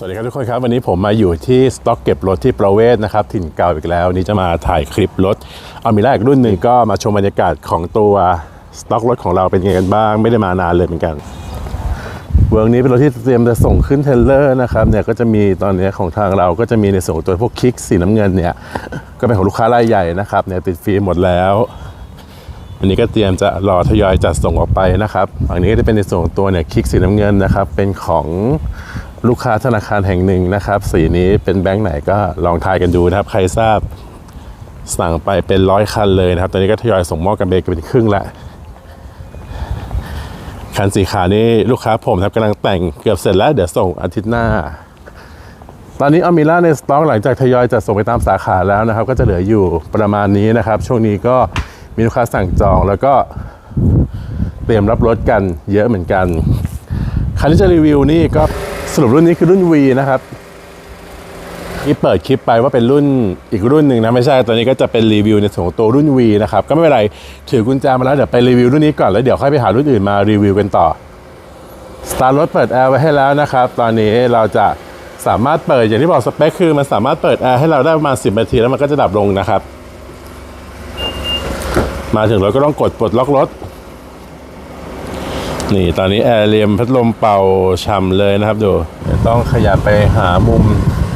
สวัสดีครับทุกคนครับ วันนี้ผมมาอยู่ที่สต็อกเก็บรถที่ประเวศนะครับ ถิ่นเก่าอีกแล้วนี้จะมาถ่ายคลิปรถเอามีล่าอีกรุ่นหนึ่งก็มาชมบรรยากาศของตัวสต็อกรถของเราเป็นยังไงกันบ้าง ไม่ได้มานานเลยเหมือนกัน เวิร์กนี้เป็นรถที่เตรียมจะส่งขึ้นเทเลอร์นะครับเนี่ยก็จะมีตอนนี้ของทางเราก็จะมีในส่วนของตัวพวกคิกสีน้ำเงินเนี่ยก็เป็นของลูกค้ารายใหญ่นะครับเนี่ยติดฟรีหมดแล้ววันนี้ก็เตรียมจะรอทยอยจัดส่งออกไปนะครับฝั่งนี้ก็จะเป็นในส่วนของตัวเนี่ยคิกสีน้ำเงินนะครับเป็นของ ลูกค้าธนาคารแห่งหนึ่งนะครับ สีนี้เป็นแบงค์ไหนก็ลองทายกันดูนะครับ ใครทราบสั่งไปเป็นร้อยคันเลยนะครับ ตอนนี้ก็ทยอยส่งมอบกันเบรกเป็นครึ่งละคันสีขาวนี่ลูกค้าผมครับกำลังแต่งเกือบเสร็จแล้ว เดี๋ยวส่งอาทิตย์หน้า ตอนนี้อเมร่าในสต็อกหลังจากทยอยจัดส่งไปตามสาขาแล้วนะครับ ก็จะเหลืออยู่ประมาณนี้นะครับ ช่วงนี้ก็มีลูกค้าสั่งจองแล้วก็เตรียมรับรถกันเยอะเหมือนกันคันที่จะรีวิวนี่ก็ สรุปรุ่นนี้คือรุ่น V นะครับนี่เปิดคลิปไปว่าเป็นรุ่นอีกรุ่นหนึ่งนะไม่ใช่ตอนนี้ก็จะเป็นรีวิวในส่วนของตัวรุ่น V นะครับก็ไม่เป็นไรถือกุญแจมาแล้วเดี๋ยวไปรีวิวรุ่นนี้ก่อนแล้วเดี๋ยวค่อยไปหารุ่นอื่นมารีวิวกันต่อสตาร์รถเปิดแอร์ไว้ให้แล้วนะครับ ตอนนี้เราจะสามารถเปิดอย่างที่บอกสเปคคือมันสามารถเปิดแอร์ให้เราได้ประมาณ10นาทีแล้วมันก็จะดับลงนะครับ มาถึงรถก็ต้องกดปลดล็อกรถ นี่ตอนนี้แอร์เรียมพัดลมเป่าช่ำเลยนะครับดูเดี๋ยวต้องขยับไปหามุม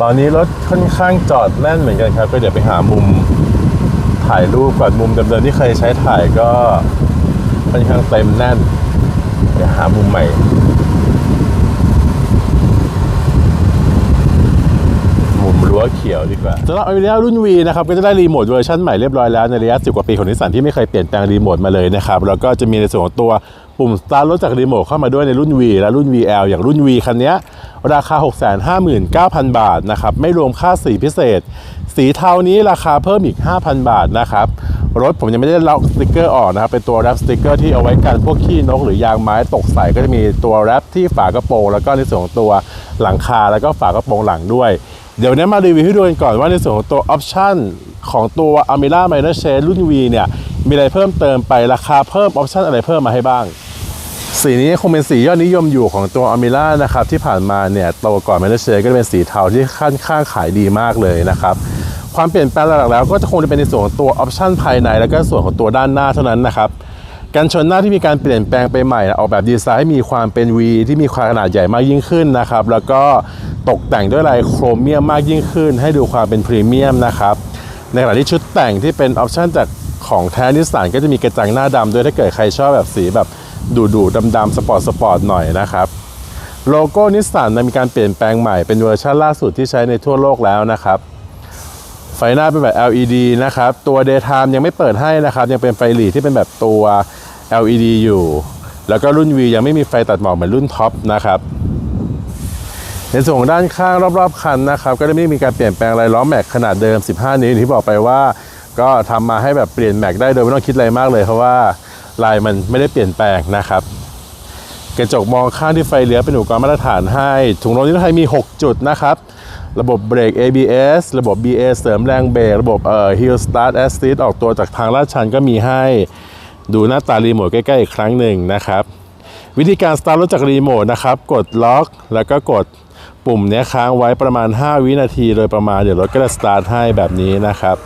ตอนนี้รถค่อนข้างจอดแน่นเหมือนกันครับ ก็เดี๋ยวไปหามุมถ่ายรูปก่อนมุมเดิมๆที่เคยใช้ถ่ายก็ค่อนข้างเต็มแน่นเดี๋ยวหามุมใหม่มุมรั้วเขียวดีกว่าสำหรับอเมริการุ่น V นะครับก็จะได้รีโมทเวอร์ชันใหม่เรียบร้อยแล้วในระยะ10กว่าปีของนิสสันที่ไม่เคยเปลี่ยนแปลงรีโมทมาเลยนะครับแล้วก็จะมีในส่วนของตัว ปุ่มสตาร์ทรถจากรีโมทเข้ามาด้วยในรุ่น V และรุ่น VL อย่างรุ่น V คันนี้ราคา 659,000 บาทนะครับไม่รวมค่าสีพิเศษ สีเทานี้ราคาเพิ่มอีก 5,000 บาทนะครับรถผมยังไม่ได้ล็อกสติกเกอร์ออกนะครับเป็นตัวแรปสติกเกอร์ที่เอาไว้กันพวกขี้นกหรือยางไม้ตกใส่ก็จะมีตัวแรปที่ฝากระโปรงแล้วก็ในส่วนของตัวหลังคาแล้วก็ฝากระโปรงหลังด้วยเดี๋ยวนี้มารีวิวให้ดูกันก่อนว่าในส่วนของตัวออปชั่นของตัว a m e r a Minor Shade รุ่น V เนี่ย มีอะไรเพิ่มเติมไปราคาเพิ่มออปชั่นอะไรเพิ่มมาให้บ้าง สีนี้คงเป็นสียอดนิยมอยู่ของตัว a m e r a นะครับที่ผ่านมาเนี่ยโตวก่อน Minor Shade ก็จะเป็นสีเทาที่ค่อนข้างขายดีมากเลยนะครับความเปลี่ยนแปลงหลักๆแล้วก็จะคงจะเป็นในส่วนของตัวออปชันภายใน แล้วก็ส่วนของตัวด้านหน้าเท่านั้นนะครับกันชนหน้าที่มีการเปลี่ยนแปลงไปใหม่ออกแบบดีไซน์ให้มีความเป็น V ที่มีความขนาดใหญ่มากยิ่งขึ้นนะครับแล้วก็ตกแต่งด้วยลายโครเมียมมากยิ่งขึ้น ให้ดูความเป็นพรีเมียมนะครับในขณะที่ชุดแต่งที่เป็นออปชันจากของแท้นิสสันก็จะมีกระจังหน้าดำด้วยถ้าเกิดใครชอบแบบสีแบบ ดูดูดำดำๆสปอร์ตสปอร์ตหน่อยนะครับโลโก้นิสสันมีการเปลี่ยนแปลงใหม่เป็นเวอร์ชันล่าสุดที่ใช้ในทั่วโลกแล้วนะครับไฟหน้าเป็นแบบ LED นะครับ ตัว daytime ยังไม่เปิดให้นะครับ ยังเป็นไฟหลีที่เป็นแบบตัว LED อยู่ แล้วก็รุ่น V ยังไม่มีไฟตัดหมอกเหมือนรุ่นท็อปนะครับ ในส่วนของด้านข้างรอบๆ คันนะครับ ก็ได้ไม่มีการเปลี่ยนแปลงอะไรล้อแม็กขนาดเดิม 15 นิ้วที่บอกไปว่า ก็ทำมาให้แบบเปลี่ยนแม็กได้โดยไม่ต้องคิดอะไรมากเลยเพราะว่า ลายมันไม่ได้เปลี่ยนแปลงนะครับ กระจกมองข้างที่ไฟเลี้ยวเป็นอุปกรณ์มาตรฐานให้ ถุงลมนิรภัยมี 6 จุดนะครับ ระบบเบรก ABS ระบบ BA เสริมแรงเบรก ระบบเอ่อ Hill Start Assist ออกตัวจากทางลาดชันก็มีให้ ดูหน้าตารีโมทใกล้ๆอีกครั้งหนึ่งนะครับ วิธีการสตาร์ทรถจากรีโมทนะครับ กดล็อก แล้วก็กดปุ่มเนี้ยค้างไว้ประมาณ 5 วินาทีโดยประมาณเดี๋ยวรถก็จะสตาร์ทให้แบบนี้นะครับ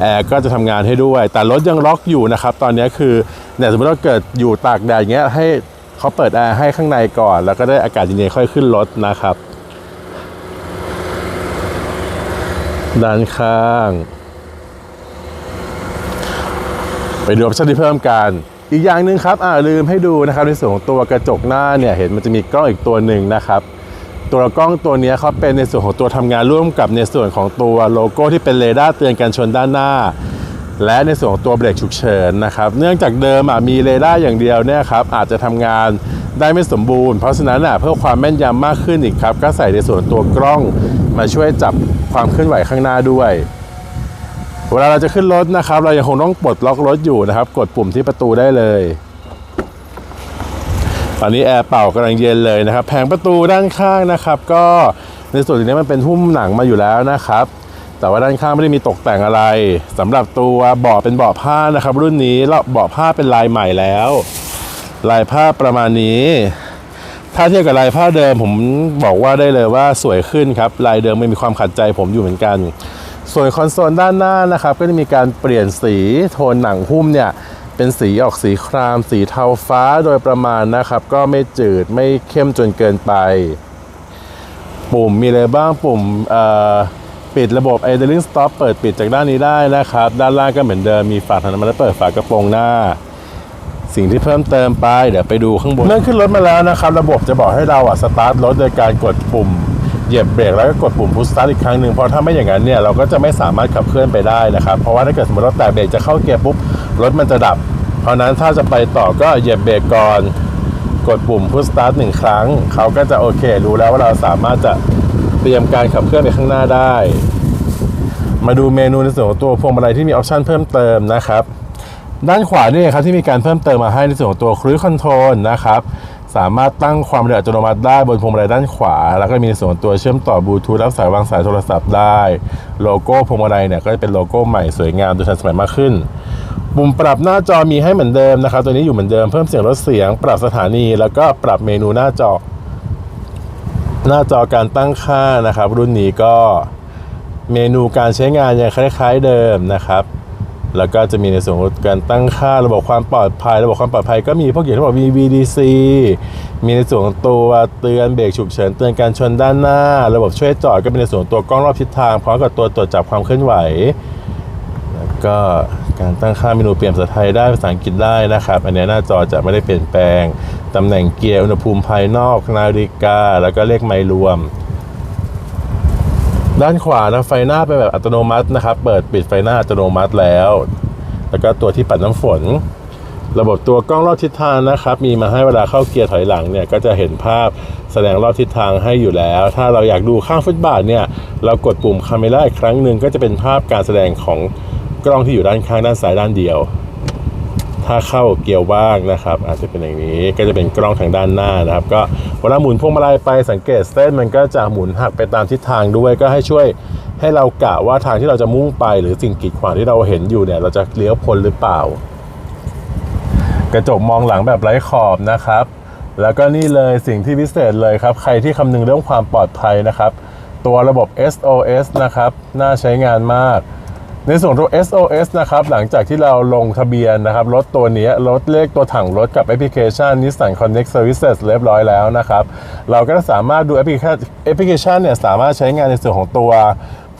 แอร์ก็จะทำงานให้ด้วย แต่รถยังล็อกอยู่นะครับ ตอนนี้คือ เนี่ยสมมติว่าเกิดอยู่ตากแดดอย่างเงี้ยให้เขาเปิดแอร์ให้ข้างในก่อน แล้วก็ได้อากาศเย็นๆค่อยขึ้นรถนะครับ ด้านข้าง ไปดูออปชั่นที่เพิ่มกันอีกอย่างหนึ่งครับอ่าลืมให้ดูนะครับในส่วนของตัวกระจกหน้าเนี่ยเห็นมันจะมีกล้องอีกตัวหนึ่งนะครับ ตัวกล้องตัวนี้เขาเป็นในส่วนของตัวทำงานร่วมกับในส่วนของตัวโลโก้ที่เป็นเรดาร์เตือนการชนด้านหน้า และในส่วนของตัวเบรกฉุกเฉินนะครับ เนื่องจากเดิมมีเรดาร์อย่างเดียวเนี่ยครับอาจจะทำงานได้ไม่สมบูรณ์ เพราะฉะนั้นอะเพื่อความแม่นยำมากขึ้นอีกครับ ก็ใส่ในส่วนตัวกล้องมาช่วยจับความเคลื่อนไหวข้างหน้าด้วย เวลาเราจะขึ้นรถนะครับ เรายังคงต้องปลดล็อกรถอยู่นะครับ กดปุ่มที่ประตูได้เลยตอนนี้แอร์เป่ากำลังเย็นเลยนะครับ แผงประตูด้านข้างนะครับ ก็ในส่วนนี้มันเป็นหุ้มหนังมาอยู่แล้วนะครับ แต่ว่าด้านข้างไม่ได้มีตกแต่งอะไรสำหรับตัวเบาะเป็นเบาะผ้านะครับ รุ่นนี้แล้วเบาะผ้าเป็นลายใหม่แล้ว ลายผ้าประมาณนี้ ถ้าเทียบกับลายผ้าเดิมผมบอกว่าได้เลยว่าสวยขึ้นครับ ลายเดิมไม่มีความขัดใจผมอยู่เหมือนกัน ส่วนคอนโซลด้านหน้านะครับ ก็จะมีการเปลี่ยนสีโทนหนังหุ้มเนี่ยเป็นสีออกสีคราม สีเทาฟ้าโดยประมาณนะครับ ก็ไม่จืดไม่เข้มจนเกินไป ปุ่มมีอะไรบ้างปุ่มเอ่อ ปิดระบบ idling stop เปิดปิดจากด้านนี้ได้นะครับ ด้านล่างก็เหมือนเดิมมีฝาถังน้ำมันและเปิดฝากระโปรงหน้า สิ่งที่เพิ่มเติมไปเดี๋ยวไปดูข้างบนเมื่อขึ้นรถมาแล้วนะครับ ระบบจะบอกให้เราอะสตาร์ทรถโดยการกดปุ่มเหยียบเบรกแล้วก็กดปุ่มพุชสตาร์ทอีกครั้งหนึ่งเพราะถ้าไม่อย่างนั้นเนี่ยเราก็จะไม่สามารถขับเคลื่อนไปได้นะครับ เพราะว่าถ้าเกิดสมมติเราแตะเบรกจะเข้าเกียร์ปุ๊บรถมันจะดับ เพราะฉะนั้นถ้าจะไปต่อก็เหยียบเบรกก่อน กดปุ่มพุชสตาร์ทหนึ่งครั้ง เขาก็จะโอเค รู้แล้วว่าเราสามารถจะ เตรียมการขับเคลื่อนไปข้างหน้าได้ มาดูเมนูในส่วนของตัวพวงมาลัยที่มีออปชันเพิ่มเติมนะครับ ด้านขวานี่ครับที่มีการเพิ่มเติมมาให้ในส่วนของตัวครูคอนโทรลนะครับสามารถตั้งความเร็วอัตโนมัติได้บนพวงมาลัยด้านขวา แล้วก็มีในส่วนของตัวเชื่อมต่อบลูทูธรับสายวางสายโทรศัพท์ได้ โลโก้พวงมาลัยเนี่ยก็จะเป็นโลโก้ใหม่สวยงามดูทันสมัยมากขึ้น ปุ่มปรับหน้าจอมีให้เหมือนเดิมนะครับ ตัวนี้อยู่เหมือนเดิมเพิ่มเสียงลดเสียง ปรับสถานี แล้วก็ปรับเมนูหน้าจอ หน้าจอการตั้งค่านะครับ รุ่นนี้ก็เมนูการใช้งานยังคล้ายๆเดิมนะครับ แล้วก็จะมีในส่วนของการตั้งค่าระบบความปลอดภัย ระบบความปลอดภัยก็มีพวกอย่างที่บอกมี VDC มีในส่วนของตัวเตือนเบรกฉุกเฉินเตือนการชนด้านหน้า ระบบช่วยจอดก็เป็นในส่วนตัวกล้องรอบทิศทางพร้อมกับตัวตรวจจับความเคลื่อนไหว แล้วก็การตั้งค่าเมนูเปลี่ยนภาษาไทยได้ภาษาอังกฤษได้นะครับ อันนี้หน้าจอจะไม่ได้เปลี่ยนแปลง ตำแหน่งเกียร์อุณหภูมิภายนอกนาฬิกา แล้วก็เลขไมล์รวม ด้านขวานะไฟหน้าเป็นแบบอัตโนมัตินะครับ เปิดปิดไฟหน้าอัตโนมัติแล้ว แล้วก็ตัวที่ปัดน้ำฝน ระบบตัวกล้องรอบทิศทางนะครับ มีมาให้เวลาเข้าเกียร์ถอยหลังเนี่ยก็จะเห็นภาพแสดงรอบทิศทางให้อยู่แล้ว ถ้าเราอยากดูข้างฟุตบาทเนี่ยเรากดปุ่มคาเมล่าอีกครั้งหนึ่งก็จะเป็นภาพการแสดงของกล้องที่อยู่ด้านข้างด้านซ้ายด้านเดียว ถ้าเข้าเกียร์ว่างนะครับ อาจจะเป็นอย่างนี้ก็จะเป็นกล้องทางด้านหน้านะครับ ก็เวลาหมุนพวงมาลัยไปสังเกตเส้นมันก็จะหมุนหักไปตามทิศทางด้วยก็ให้ช่วยให้เรากะว่าทางที่เราจะมุ่งไป หรือสิ่งกีดขวางที่เราเห็นอยู่เนี่ย เราจะเลี้ยวพ้นหรือเปล่า กระจกมองหลังแบบไร้ขอบนะครับ แล้วก็นี่เลยสิ่งที่พิเศษเลยครับ ใครที่คำนึงเรื่องความปลอดภัยนะครับ ตัวระบบ SOS นะครับ น่าใช้งานมาก ในส่วนตัว SOS นะครับหลังจากที่เราลงทะเบียนนะครับรถตัวนี้รถเลขตัวถังรถกับแอปพลิเคชัน Nissan Connect Services เรียบร้อยแล้วนะครับเราก็จะสามารถดูแอปพลิเคชันแอปพลิเคชันเนี่ยสามารถใช้งานในส่วนของตัว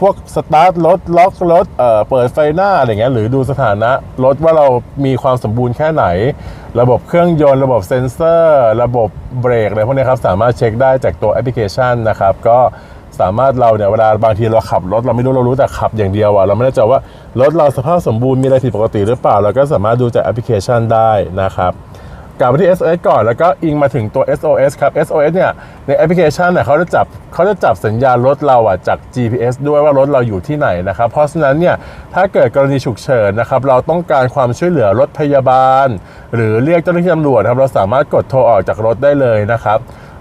พวกสตาร์ทรถล็อกรถเอ่อเปิดไฟหน้าอะไรเงี้ยหรือดูสถานะรถว่าเรามีความสมบูรณ์แค่ไหน ระบบเครื่องยนต์ระบบเซ็นเซอร์ ระบบเบรกอะไรพวกนี้ครับสามารถเช็คได้จากตัวแอปพลิเคชันนะครับก็ สามารถเราเนี่ยเวลาบางทีเราขับรถเราไม่รู้เรารู้แต่ขับอย่างเดียวอะเราไม่แน่ใจว่ารถเราสภาพสมบูรณ์มีอะไรผิดปกติหรือเปล่า เราก็สามารถดูจากแอปพลิเคชันได้นะครับกลับมาที่ SOS ก่อนแล้วก็อิงมาถึงตัว SOS ครับ SOS เนี่ยในแอปพลิเคชันเนี่ยเขาจะจับเขาจะจับสัญญาณรถเราอะจาก GPS ด้วยว่ารถเราอยู่ที่ไหนนะครับ เพราะฉะนั้นเนี่ยถ้าเกิดกรณีฉุกเฉินนะครับเราต้องการความช่วยเหลือรถพยาบาล หรือเรียกเจ้าหน้าที่ตำรวจครับเราสามารถกดโทรออกจากรถได้เลยนะครับ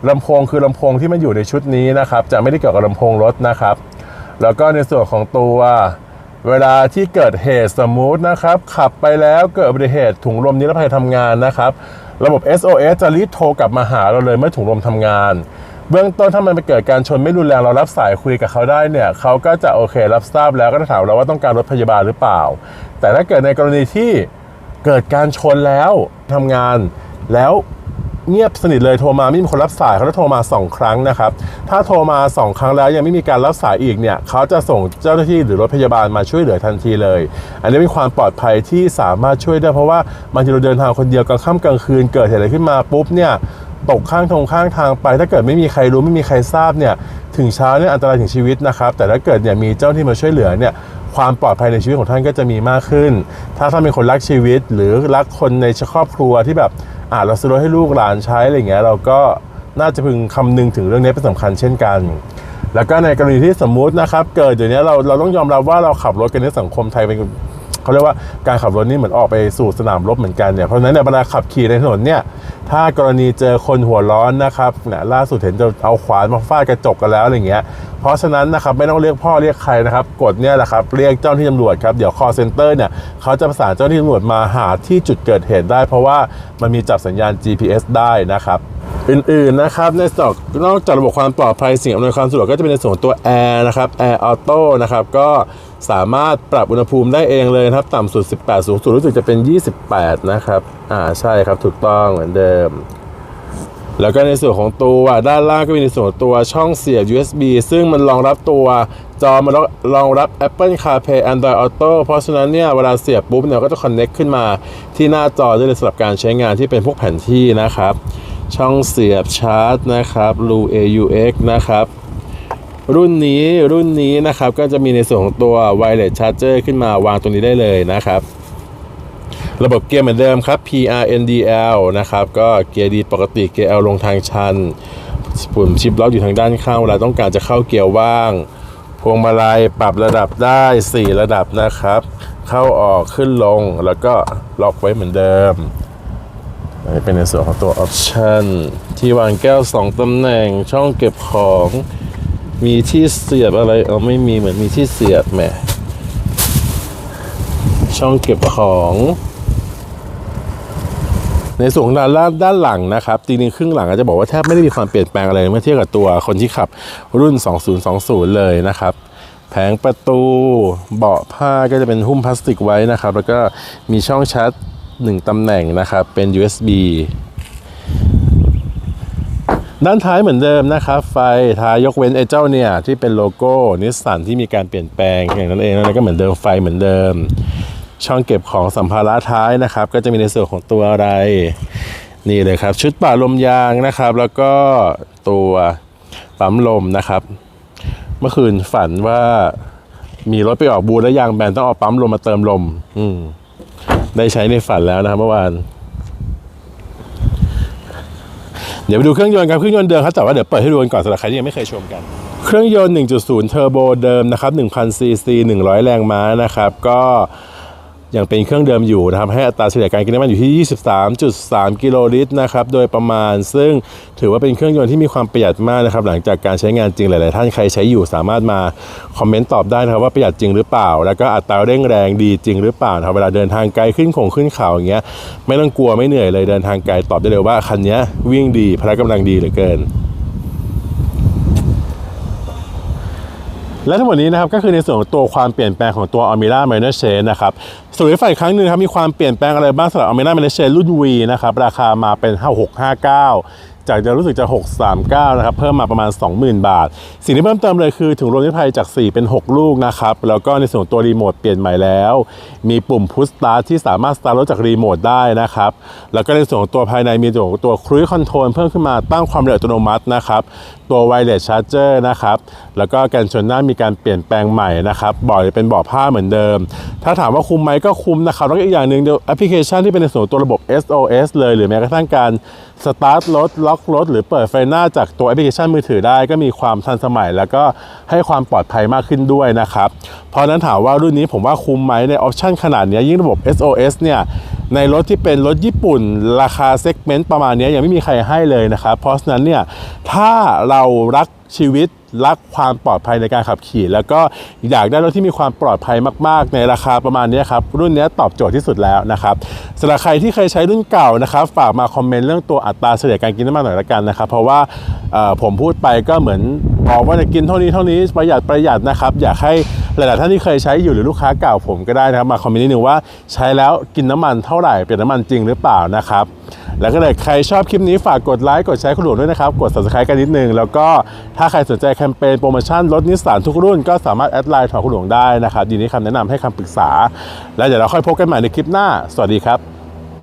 ลำโพงคือลำโพงที่มันอยู่ในชุดนี้นะครับ จะไม่ได้เกี่ยวกับลำโพงรถนะครับ แล้วก็ในส่วนของตัวเวลาที่เกิดเหตุสมมุตินะครับ ขับไปแล้วเกิดอุบัติเหตุถุงลมนิรภัยทำงานนะครับ ระบบ SOS จะรีบโทรกลับมาหาเราเลยเมื่อถุงลมทำงาน เบื้องต้นถ้ามันไปเกิดการชนไม่รุนแรงเรารับสายคุยกับเขาได้เนี่ยเขาก็จะโอเครับทราบแล้วก็จะถามเราว่าต้องการรถพยาบาลหรือเปล่า แต่ถ้าเกิดในกรณีที่เกิดการชนแล้วทำงานแล้ว เงียบสนิทเลยโทรมาไม่มีคนรับสายเขาจะโทรมา 2 ครั้งนะครับ ถ้าโทรมา 2 ครั้งแล้วยังไม่มีการรับสายอีกเนี่ยเขาจะส่งเจ้าหน้าที่หรือรถพยาบาลมาช่วยเหลือทันทีเลย อันนี้เป็นความปลอดภัยที่สามารถช่วยได้เพราะว่าบางทีเราเดินทางคนเดียวกลางค่ำกลางคืนเกิดเหตุอะไรขึ้นมาปุ๊บเนี่ยตกข้างทงข้างทางไป ถ้าเกิดไม่มีใครรู้ไม่มีใครทราบเนี่ยถึงเช้าเนี่ยอันตรายถึงชีวิตนะครับ แต่ถ้าเกิดเนี่ยมีเจ้าหน้าที่มาช่วยเหลือเนี่ยความปลอดภัยในชีวิตของท่านก็จะมีมากขึ้น ถ้าท่านเป็นคนรักชีวิตหรือรักคนในครอบครัวที่แบบ อ่าเราซื้อรถให้ลูกหลานใช้อะไรอย่างเงี้ยเราก็น่าจะพึงคำนึงถึงเรื่องนี้เป็นสำคัญเช่นกัน แล้วก็ในกรณีที่สมมุตินะครับ เกิดอย่างนี้เราเราต้องยอมรับว่าเราขับรถกันในสังคมไทยเป็น เขาเรียกว่าการขับรถนี่เหมือนออกไปสู่สนามรบเหมือนกันเนี่ยเพราะฉะนั้นในยเวลาขับขี่ในถนนเนี่ยถ้ากรณีเจอคนหัวร้อนนะครับเนี่ยล่าสุดเห็นจะเอาขวานมาฟาดกระจกกันแล้วอะไรเงี้ยเพราะฉะนั้นนะครับไม่ต้องเรียกพ่อเรียกใครนะครับกดเนี่ยแหละครับเรียกเจ้าหน้าที่ตำรวจครับเดี๋ยว call center เนี่ยเขาจะประสานเจ้าหน้าที่ตำรวจมาหาที่จุดเกิดเหตุได้ เพราะว่ามันมีจับสัญญาณ GPS ได้นะครับอื่นๆนะครับในสต็อกนอกจากระบบความปลอดภัยสิ่งอำนวยความสะดวกก็จะเป็นในส่วนตัวแอร์นะครับแอร์ออโต้นะครับก็ สามารถปรับอุณหภูมิได้เองเลยนะครับ ต่ำสุด 18 สูงสุดรู้สึกจะเป็น 28 นะครับ อ่าใช่ครับถูกต้องเหมือนเดิม แล้วก็ในส่วนของตัวด้านล่างก็มีในส่วนตัวช่องเสียบ USB ซึ่งมันรองรับตัวจอมันรองรับ Apple CarPlay Android Auto เพราะฉะนั้นเนี่ยเวลาเสียบปุ๊บเนี่ยก็จะ connect ขึ้นมาที่หน้าจอได้เลยสำหรับการใช้งานที่เป็นพวกแผนที่นะครับ ช่องเสียบชาร์จนะครับ Lu AUX นะครับ รุ่นนี้รุ่นนี้นะครับก็จะมีในส่วนของตัว Wireless Charger ขึ้นมาวางตรงนี้ได้เลยนะครับ ระบบเกียร์เหมือนเดิมครับ PRNDL นะครับก็เกียร์ดีปกติเกียร์ L ลงทางชันปุ่มชิปล็อกอยู่ทางด้านข้างเวลาต้องการจะเข้าเกียร์ว่าง พวงมาลัยปรับระดับได้ 4 ระดับนะครับ เข้าออกขึ้นลงแล้วก็ล็อกไว้เหมือนเดิมอันนี้เป็นในส่วนของตัวออปชันที่วางแก้ว 2ตำแหน่งช่องเก็บของ มีที่เสียบอะไรเออไม่มีเหมือนมีที่เสียบแหมช่องเก็บของ ในส่วนด้านล่างด้านหลังนะครับจริงๆครึ่งหลังอาจจะบอกว่าแทบไม่ได้มีความเปลี่ยนแปลงอะไรเมื่อเทียบกับตัวคนที่ขับรุ่น 2020 เลยนะครับแผงประตูเบาะผ้าก็จะเป็นหุ้มพลาสติกไว้นะครับ แล้วก็มีช่องชาร์จหนึ่งตำแหน่งนะครับ เป็น USB ด้านท้ายเหมือนเดิมนะครับ ไฟท้ายยกเว้นไอ้เจ้าเนี่ย ที่เป็นโลโก้นิสสันที่มีการเปลี่ยนแปลงอย่างนั้นเองแล้วก็เหมือนเดิมไฟเหมือนเดิม ช่องเก็บของสัมภาระท้ายนะครับ ก็จะมีในส่วนของตัวอะไร นี่เลยครับ ชุดป่าลมยางนะครับ แล้วก็ตัวปั๊มลมนะครับ เมื่อคืนฝันว่ามีรถไปออกบูธแล้วยางแบนต้องเอาปั๊มลมมาเติมลม อืมได้ใช้ในฝันแล้วนะครับเมื่อวาน เดี๋ยวไปดูเครื่องยนต์กันเครื่องยนต์เดิมครับแต่ว่าเดี๋ยวเปิดให้ดูกันก่อนสำหรับใครที่ยังไม่เคยชมกัน เครื่องยนต์ 1.0 เทอร์โบเดิมนะครับ1,000ซีซี100 แรงม้านะครับก็ ยังเป็นเครื่องเดิมอยู่นะครับให้อัตราเฉลี่ยการกินน้ำมันอยู่ที่ 23.3 กิโลลิตรนะครับโดยประมาณซึ่งถือว่าเป็นเครื่องยนต์ที่มีความประหยัดมากนะครับหลังจากการใช้งานจริงหลาย ๆ ท่านใครใช้อยู่สามารถมาคอมเมนต์ตอบได้นะครับว่าประหยัดจริงหรือเปล่า แล้วก็อัตราเร่งแรงดีจริงหรือเปล่านะครับเวลาเดินทางไกลขึ้นของขึ้นเขาอย่างเงี้ยไม่ต้องกลัวไม่เหนื่อยเลยเดินทางไกลตอบได้เลยว่าคันนี้วิ่งดีพละกำลังดีเหลือเกิน และทั้งหมดนี้นะครับก็คือในส่วนของตัวความเปลี่ยนแปลงของตัว Almera Minor Change นะครับสรุปให้ฟังอีกครั้งหนึ่งครับมีความเปลี่ยนแปลงอะไรบ้างสำหรับ Almera Minor Change รุ่น V นะครับราคามาเป็น 5659 จากเดิมรู้สึกจะ 639 นะครับ เพิ่มมาประมาณ 20,000 บาท สิ่งที่เพิ่มเติมเลยคือถุงลมนิรภัยจาก 4 เป็น 6 ลูกนะครับ แล้วก็ในส่วนตัวรีโมทเปลี่ยนใหม่แล้ว มีปุ่มพุชสตาร์ทที่สามารถสตาร์ทรถจากรีโมทได้นะครับ แล้วก็ในส่วนของตัวภายในมีตัวตัวครู i คอนโทรลเพิ่มขึ้นมาตั้งความเร็วอัตโนมัตินะครับ ตัวไวเลสชาร์เจอร์นะครับ แล้วก็กันชนหน้ามีการเปลี่ยนแปลงใหม่นะครับบาะจะเป็นบาะผ้าเหมือนเดิม ถ้าถามว่าคุ้มไหมก็คุ้มนะครับแล้วก็อีกอย่างหนึ่งเดี๋ยวแอปพลิเคชันที่เป็นในส่วนตัวระบบ SOS เลย หรือแม้กระทั่งการ สตาร์ทรถล็อกรถหรือเปิดไฟหน้าจากตัวแอปพลิเคชันมือถือได้ก็มีความทันสมัย แล้วก็ให้ความปลอดภัยมากขึ้นด้วยนะครับ เพราะนั้นถามว่ารุ่นนี้ผมว่าคุ้มไหมในออปชันขนาดนี้ยิ่งระบบ SOS เนี่ยในรถที่เป็นรถญี่ปุ่น ราคาเซกเมนต์ประมาณนี้ยังไม่มีใครให้เลยนะครับ เพราะฉะนั้นเนี่ยถ้าเรารักชีวิต รักความปลอดภัยในการขับขี่ แล้วก็อยากได้รถที่มีความปลอดภัยมากๆ ในราคาประมาณนี้ครับรุ่นนี้ตอบโจทย์ที่สุดแล้วนะครับสำหรับใครที่เคยใช้รุ่นเก่านะครับฝากมาคอมเมนต์เรื่องตัวอัตราเฉลี่ยการกินน้ำมันหน่อยละกันนะครับ เพราะว่าผมพูดไปก็เหมือนบอกว่าจะกินเท่านี้เท่านี้ประหยัดประหยัดนะครับ อยากให้หลาย ๆ ท่านที่เคยใช้อยู่หรือลูกค้าเก่าผมก็ได้นะครับมาคอมเมนต์นิดนึงว่าใช้แล้วกินน้ำมันเท่าไหร่เปลี่ยนน้ำมันจริงหรือเปล่านะครับ แล้วก็เลยใครชอบคลิปนี้ฝากกดไลค์กดแชร์คุณหลวงด้วยนะครับ กด subscribe กันนิดนึง แล้วก็ถ้าใครสนใจแคมเปญโปรโมชั่นลดนิสสันทุกรุ่นก็สามารถแอดไลน์ถอคุณหลวงได้นะครับยินดีคำแนะนำให้คำปรึกษา แล้วเดี๋ยวเราค่อยพบกันใหม่ในคลิปหน้า สวัสดีครับ